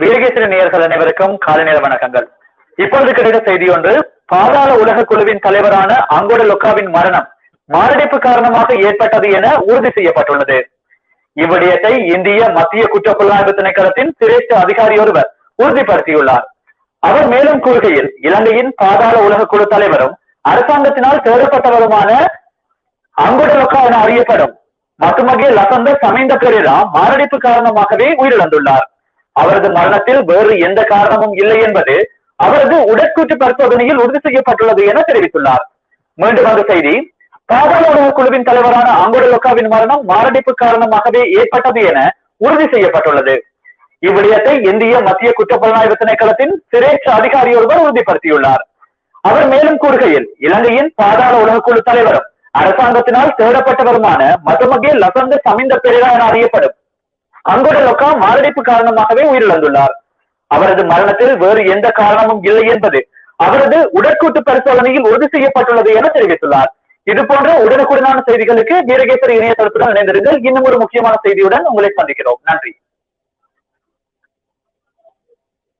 வீரகேசரி நேயர்கள் அனைவருக்கும் காலை நேர வணக்கங்கள். இப்பொழுது கிடைத்த செய்தி ஒன்று பாதாள உலக குழுவின் தலைவரான அங்கோட லொக்காவின் மரணம் மாரடைப்பு காரணமாக ஏற்பட்டது என உறுதி செய்யப்பட்டுள்ளது. இவ்விடயத்தை இந்திய மத்திய குற்றப்புலனாய்வு திணைக்களத்தின் சிரேஷ்ட அதிகாரி ஒருவர் உறுதிப்படுத்தியுள்ளார். அவர் மேலும் கூறுகையில் இலங்கையின் பாதாள உலக குழு தலைவரும் அரசாங்கத்தினால் தேடப்பட்டவருமான அங்குடலொக்கா என அறியப்படும். மட்டுமகே லசந்த சமைந்த பெரேரா மாரடைப்பு காரணமாகவே உயிரிழந்துள்ளார். அவரது மரணத்தில் வேறு எந்த காரணமும் இல்லை என்பது அவரது உடற்கூற்று பரிசோதனையில் உறுதி செய்யப்பட்டுள்ளது என தெரிவித்துள்ளார். மீண்டும் அந்த செய்தி பாதாள உலக குழுவின் தலைவரான அங்குடலொக்காவின் மரணம் மாரடைப்பு காரணமாகவே ஏற்பட்டது என உறுதி செய்யப்பட்டுள்ளது. இவ்விடயத்தை இந்திய மத்திய குற்றப்புலனாய்வு திணைக்களத்தின் சிரேஷ்ட அதிகாரி ஒருவர் உறுதிப்படுத்தியுள்ளார். அவர் மேலும் கூறுகையில் இலங்கையின் பாதாள உலகக்குழு தலைவரும் அரசாங்கத்தினால் தேடப்பட்டவருமான மதுமகே லசந்த சமிந்த பெரேரா என அறியப்படும் அங்குட லொக்கா மாரடைப்பு காரணமாகவே உயிரிழந்துள்ளார். அவரது மரணத்தில் வேறு எந்த காரணமும் இல்லை என்பது அவரது உடற்கூட்டு பரிசோதனையில் உறுதி செய்யப்பட்டுள்ளது என தெரிவித்துள்ளார். இது போன்ற உடனுக்குடனான செய்திகளுக்கு வீரகேசரி இணையதளத்துடன் இணைந்திருங்கள். இன்னும் ஒரு முக்கியமான செய்தியுடன் உங்களை சந்திக்கிறோம். நன்றி.